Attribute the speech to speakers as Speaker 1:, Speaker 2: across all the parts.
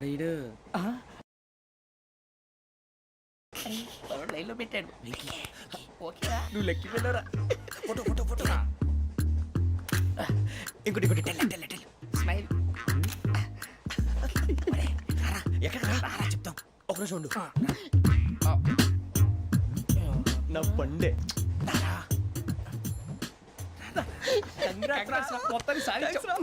Speaker 1: Ride
Speaker 2: లైన్లో పెట్టాడు. ఓకేరా
Speaker 1: నువ్వు లెక్కి వెళ్ళరా? ఫోటో ఫోటో ఫోటో ఇంకోటి ఇంకోటి. Tell tell tell.
Speaker 2: స్మైల్.
Speaker 1: ఎక్కడ రారా చెప్తాం. ఒక నిమిషం ఉండు. నా పండే
Speaker 2: మొత్తాన్ని సాధించాం.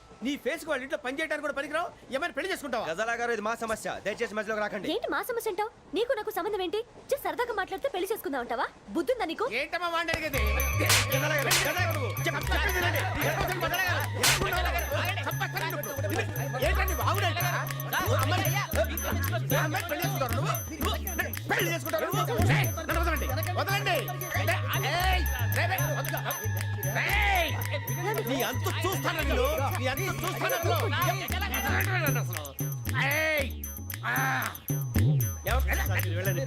Speaker 3: నీ ఫేస్ వాళ్ళ ఇంట్లో పని చేయడానికి కూడా పనికిరావు? ఏమైనా పెళ్ళి చేసుకుంటావా?
Speaker 1: గజాలా గారు ఇది మా సమస్య. దయచేసి మధ్యలోకి రాకండి.
Speaker 4: ఏంటి మా సమస్య అంటావు? నీకు నాకు సంబంధం ఏంటి? జస్ట్ సరదాగా మాట్లాడితే పెళ్ళి చేసుకుందాం అంటావా? బుద్ధుందా నీకు?
Speaker 3: ఏంటమ్మా వాడిని అడిగేది?
Speaker 1: గజాలా గారు, గజాలా గారు, చెప్పండి, వినండి.
Speaker 3: ఏంటండి బాగుడంట పెళ్ళి చేసుకుంటారు నువ్వు? నువ్వు పెళ్ళి చేసుకుంటారు నువ్వు? ఏయ్, నన్ను వదలండి. వదలండి ఏయ్, వదలు. ఏయ్, నీ అంత చూస్తాను వీళ్ళు నీ అంత చూస్తాను అసలు.
Speaker 1: వెళ్ళండి,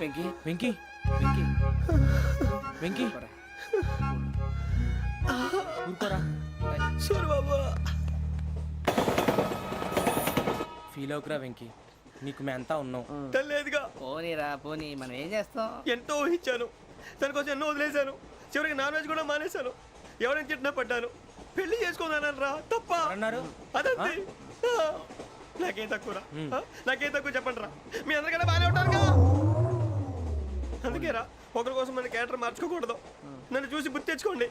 Speaker 2: వెంకీ. వెంకీ. వెంకీ. వెంకీ. ఊరుకోరా.
Speaker 1: సూరిబాబు
Speaker 2: ఫీల్ అవుకురా వెంకీ. నీకు మేమంతా ఉన్నాం.
Speaker 1: తెలియదుగా.
Speaker 2: పోనీరా పోనీ మనం ఏం చేస్తాం?
Speaker 1: ఎంతో ఊహించాను. తన కోసం ఎన్నో వదిలేశాను. చివరికి నాన్ వెజ్ కూడా మానేశాను. ఎవరైనా తిట్టినా పడ్డాను. పెళ్ళి చేసుకుందానని రా తప్ప.
Speaker 2: అన్నారు
Speaker 1: అదంతే. ఆ, నాకేం తక్కువరా ఆ, నాకేం తక్కువ చెప్పండి రా. మీ అందరికన్నా బాగానే ఉంటారు కదా. అందుకే రా ఒకరి కోసం మన క్యారెక్టర్ మార్చుకోకూడదు. నన్ను చూసి గుర్తు తెచ్చుకోండి.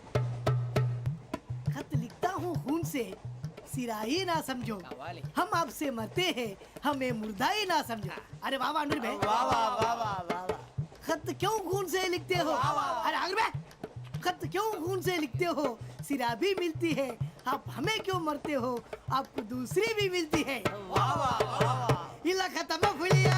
Speaker 5: खत खून से। सिरा ही ना समझो। हम आपसे मरते हैं हमें मुर्दा ही ना समझो। अरे वाह वाह भाई। वाह वाह वाह वाह वाह खत क्यों खून से लिखते हो? अरे अनिल भाई खत क्यों खून से लिखते हो? सिरा भी मिलती है आप हमें क्यों मरते हो? आपको दूसरी भी मिलती है। इला खत्म फुलिया।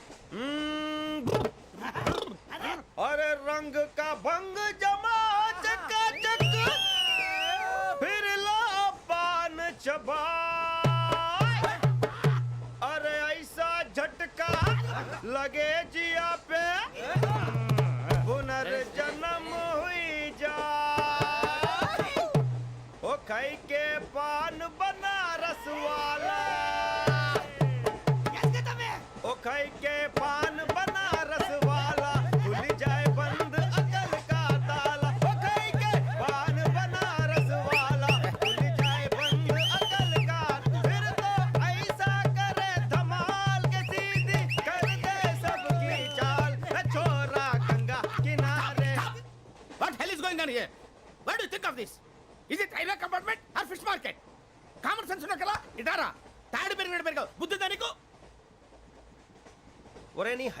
Speaker 1: अरे रंग का भंग जमा चका चक फिर ला चबा अरे ऐसा झटका लगे जिया पे पुनर्जन्म हुई जा। ओ खाई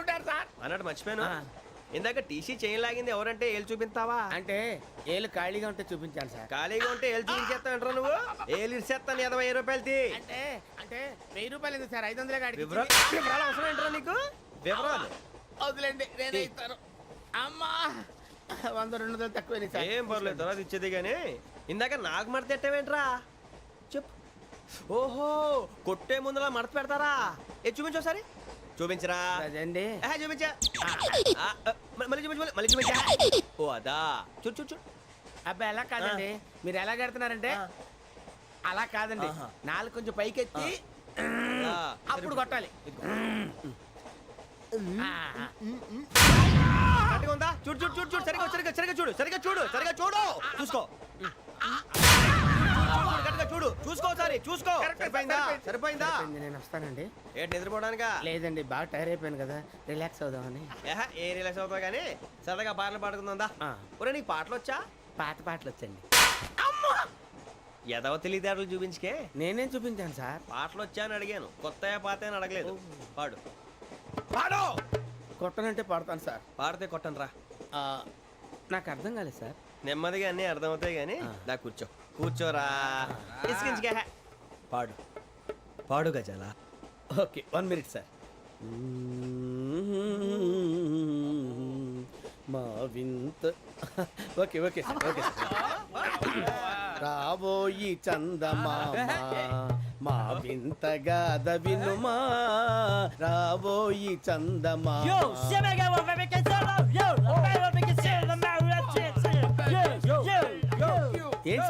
Speaker 3: ఉంటారు సార్.
Speaker 1: అన్నట్టు మర్చిపోయాను. ఇందాక టీసీ చేయి లాగింది ఎవరంటే ఏళ్ళు చూపిస్తావా?
Speaker 3: అంటే ఏళ్ళు ఖాళీగా ఉంటే చూపించాను సార్.
Speaker 1: ఖాళీగా ఉంటే ఏళ్ళు చూపించేస్తావు నువ్వు? ఏళ్ళు ఇచ్చేస్తాను ఇరవై రూపాయలు తీ
Speaker 3: అంటే అంటే వెయ్యి రూపాయలు ఎందుకు సార్? ఐదు వందలే కాడికి
Speaker 1: వివరాలు అవసరం ఏంట్రా నీకు? వివరాలు.
Speaker 3: వదిలేండి నేనే ఇస్తాను. అమ్మా వంద రెండు వందలు తక్కువ సార్.
Speaker 1: ఏం పర్లేదు తర్వాత ఇచ్చేది కానీ ఇందాక నాకు మడత పెట్టావేంట్రా? చెప్పు. ఓహో కొట్టే ముందులా మడత పెడతారా? ఏ చూపించు ఒకసారి. చూపించరా.
Speaker 3: అదండి.
Speaker 1: చూపించా. ఆ, ఆ, మళ్ళీ చూపించు మళ్ళీ- మళ్ళీ చూపించా. ఓ అదా. చూడు చూడు చూడు.
Speaker 3: అబ్బాయి ఎలా కాదండి. మీరు ఎలా కడుతున్నారంటే. అలా కాదండి.
Speaker 1: ఆహా.
Speaker 3: నాలుగు కొంచెం పైకెత్తి
Speaker 1: ఆ,
Speaker 3: అప్పుడు కొట్టాలి.
Speaker 1: కరెక్ట్గా ఉందా? చూడు చూడు చూడు చూడు. సరిగా సరిగా సరిగా చూడు సరిగా చూడు సరిగా చూడు. చూసుకో. చూడు, చూసుకో ఒకసారి చూసుకో. సరిపోయిందా?
Speaker 3: సరిపోయింది. నేను వస్తానండి.
Speaker 1: ఏంటి నిద్రపోవడానికా?
Speaker 3: లేదండి బాగా టైర్ అయిపోయాను కదా రిలాక్స్ అవుదామని.
Speaker 1: ఏహ, ఏ రిలాక్స్ అవుతావు కానీ సరదాగా పాటలు పాడుకుందా
Speaker 3: ఆ.
Speaker 1: ఒరే నీకు పాటలు వచ్చా
Speaker 3: పాత పాటలు వచ్చండి
Speaker 1: ఎదవ తెలివితేటలు చూపించుకే?
Speaker 3: నేనేం చూపించాను సార్?
Speaker 1: పాటలు వచ్చా అని అడిగాను. కొత్త పాత అని అడగలేదు. పాడు.
Speaker 3: పాడు! కొట్టనంటే పాడతాను సార్.
Speaker 1: పాడితే కొట్టను రా
Speaker 3: నాకు అర్థం కాలేదు సార్.
Speaker 1: నెమ్మదిగా అన్నీ అర్థమవుతాయి కానీ దా కూర్చో. కూర్చోరా. పాడు. పాడు గజాల?
Speaker 3: Okay one minute sir. మా వింత ఓకే ఓకే సార్ ఓకే రాబోయి చందమామ మా వింత గాథ వినుమా రాబోయి చందమా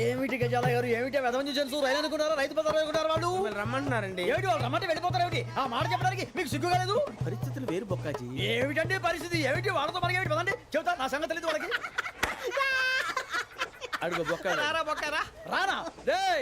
Speaker 6: ఏమిటి గజాల గారు? ఏమిటి వెదవం చూసాను రైలు అనుకున్నారా? రైతు బజార్ అనుకున్నారు వాళ్ళు?
Speaker 3: మిమ్మల్ని రమ్మంటున్నారండి.
Speaker 6: ఏమిటి వాళ్ళు రమ్మంటే వెళ్ళిపోతారు ఏమిటి? ఆ మాట చెప్పడానికి మీకు సిగ్గు కాలేదు?
Speaker 3: పరిస్థితులు వేరు బొక్కాజీ.
Speaker 6: ఏమిటండి పరిస్థితి? ఏమిటి? వాళ్ళతో మనకి ఏమిటి? పదండి. చెబుతా నా సంగతి తెలియదు వాళ్ళకి.
Speaker 3: అడుగు బొక్క
Speaker 1: రారా బొక్కరా?
Speaker 2: రానా? రే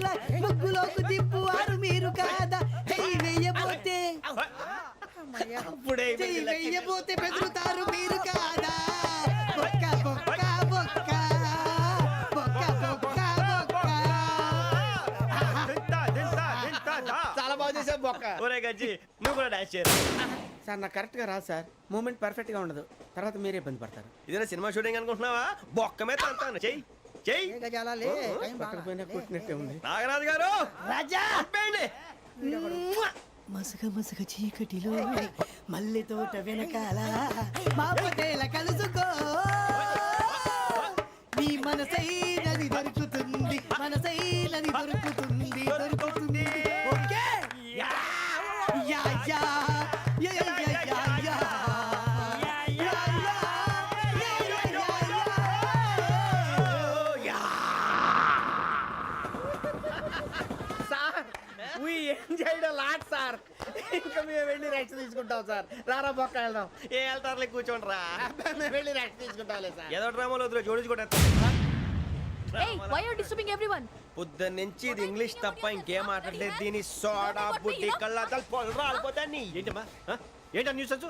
Speaker 5: ముగ్గులోకి దిప్పువారు మీరు కాదా? చెయ్యి వెయ్యబోతే.
Speaker 1: అప్పుడే
Speaker 5: చెయ్యి వెయ్యబోతే బెదురుతారు మీరు కాదా? బొక్క బొక్క బొక్క. బొక్క బొక్క బొక్క.
Speaker 1: దింతా, దింతా, దింతా, దా.
Speaker 3: చాలా బాగా చేసావు బొక్క.
Speaker 1: ఒరే గజ్జి నువ్వు కూడా డాన్స్ చేయరు?
Speaker 3: సార్ నాకు కరెక్ట్గా రాదు సార్. మూమెంట్ పర్ఫెక్ట్గా ఉండదు. తర్వాత మీరే ఇబ్బంది పడతారు.
Speaker 1: ఇదేనా సినిమా షూటింగ్ అనుకుంటున్నావా? బొక్క మీద అంతాను చెయ్యి. చెయ్యి
Speaker 2: ఏ గజాలాలే టైం
Speaker 3: పక్కన
Speaker 2: బాగా.
Speaker 3: పోయినా కొట్టినట్టే ఉంది.
Speaker 1: నాగరాజు గారు!
Speaker 5: రాజా. మసక మసక చీకటిలో మల్లె తోట వెనకాల మా పటేల కలుసుకో. నీ మనసైనది దొరుకుతుంది మనసైనది దొరుకుతుంది దొరుకుతుంది. ఓకే?
Speaker 3: Yeah yeah! మేము వెళ్ళి రెస్ట్ తీసుకుంటాం సార్. రారా బొక్క వెళ్దాం.
Speaker 1: ఏ వెళ్తారులే కూర్చోండి రా.
Speaker 3: మేము వెళ్ళి రెస్ట్ తీసుకుంటాంలే సార్.
Speaker 1: ఏదో డ్రామాలో వద్దులే జోడించుకుంటా పొద్దున్న నుంచి ఇది ఇంగ్లీష్ తప్ప ఇంకేం మాట్లాడలేదు. దీని సోడా బుద్ధి కళ్ళ పొలు రాలిపోతా నీ ఏంటమ్మా? ఏంటా న్యూస్ వచ్చు?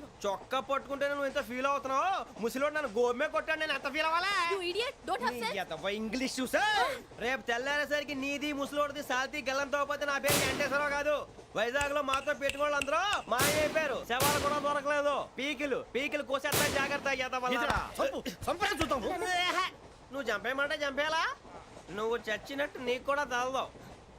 Speaker 1: చొక్కా పట్టుకుంటే నువ్వు ఎంత ఫీల్ అవుతున్నావు? ముసలివాడు నన్ను గోమే కొట్టాడు నేను ఎంత ఫీల్ అవ్వాలా? ఇంగ్లీష్ చూసా? రేపు తెల్లారేసరికి నీది ముసలోడిది సాల్తీ గల్లంతో పోతే నా పేరు వెంకటేశ్వరరావు కాదు. వైజాగ్లో మాతో పెట్టుకోళ్ళు అందరూ మాయైపోయారు శవాలు కూడా దొరకలేదు. పీకిలు పీకిలు కోసేస్తా జాగ్రత్త నువ్వు చంపేయమంటే చంపేలా నువ్వు చచ్చినట్టు నీకు కూడా తగదు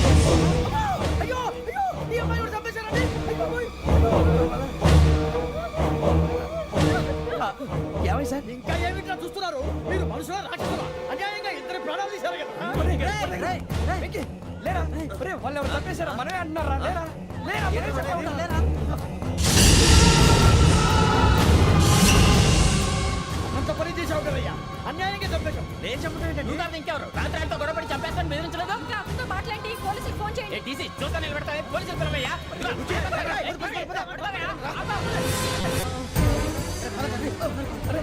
Speaker 2: అయ్యో అయ్యో ఈ అమ్మాయి కూడా చంపేశారండి అయ్యో,
Speaker 7: సార్
Speaker 2: ఇంకా ఏమిట్లా చూస్తున్నారు మీరు మనుషుల రాక్షసులా అన్యాయంగా ఇద్దరు ప్రాణాలు తీశారు
Speaker 7: లేరా ఒరేయ్, వాళ్ళు ఎవరు మనమే అంటున్నారా లేరా లేరా లేరా
Speaker 2: అంత పని చేశావు కదయ్యా అన్యాయంగా చంపేశావు
Speaker 1: నేను చెప్పడం
Speaker 7: నువ్వు కాదు ఇంకెవరు రాత్రి ఆయనతో గొడవపడి చంపేస్తాను బెదిరించలేదు తీసి చూస్తా నిలబెడతా పోలీసులు పిలవయ్యా
Speaker 2: అరే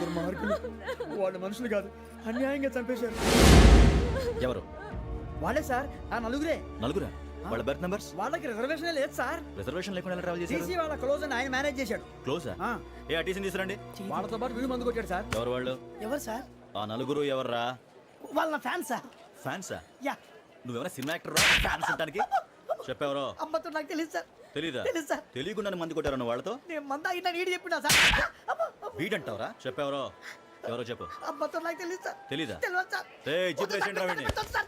Speaker 2: దుర్మార్గులు. వాళ్ళు మనుషులు కాదు. అన్యాయంగా చంపేశారు.
Speaker 8: ఎవరు?
Speaker 2: వాళ్ళే సార్. ఆ నలుగురే.
Speaker 8: నలుగురా? వాళ్ళ బర్త్ నంబర్స్?
Speaker 2: వాళ్ళకి రిజర్వేషన్ లేదు సార్.
Speaker 8: రిజర్వేషన్ లేకుండా ఎలా ట్రావెల్ చేశారు?
Speaker 2: టీసీ వాళ్ళ క్లోజ్ అని ఆయన మేనేజ్ చేశాడు.
Speaker 8: క్లోజా
Speaker 2: ఆ,
Speaker 8: ఏ అటీసీని తీసురండి
Speaker 2: వాళ్ళతో పాటు వీడు మందు కొట్టాడు సార్.
Speaker 8: ఎవరు వాళ్ళు?
Speaker 5: ఎవరు సార్?
Speaker 8: ఆ నలుగురు ఎవర్రా?
Speaker 5: వాళ్ళ నా ఫ్యాన్ సార్
Speaker 8: ఫ్యాన్సా
Speaker 5: యా.
Speaker 8: నువ్వెవరా సినిమా యాక్టర్ ఫ్యాన్స్ అంటానికి చెప్పెవరో?
Speaker 5: అమ్మతో నాకు తెలియదు సార్.
Speaker 8: తెలీదా?
Speaker 5: సార్.
Speaker 8: తెలియకుండా మంది కొట్టారు వాళ్ళతో?
Speaker 5: నేను మంద అయినా నీడి చెప్పినా సార్. అమ్మ, అమ్మ.
Speaker 8: వీడంటావరా? చెప్పెవరో ఎవరో? చెప్పు.
Speaker 5: నాకు తెలియదు సార్.
Speaker 8: తెలీదా?
Speaker 5: తెలియదు సార్.
Speaker 8: ఏయ్, జీప్ వీడిని.
Speaker 5: సార్.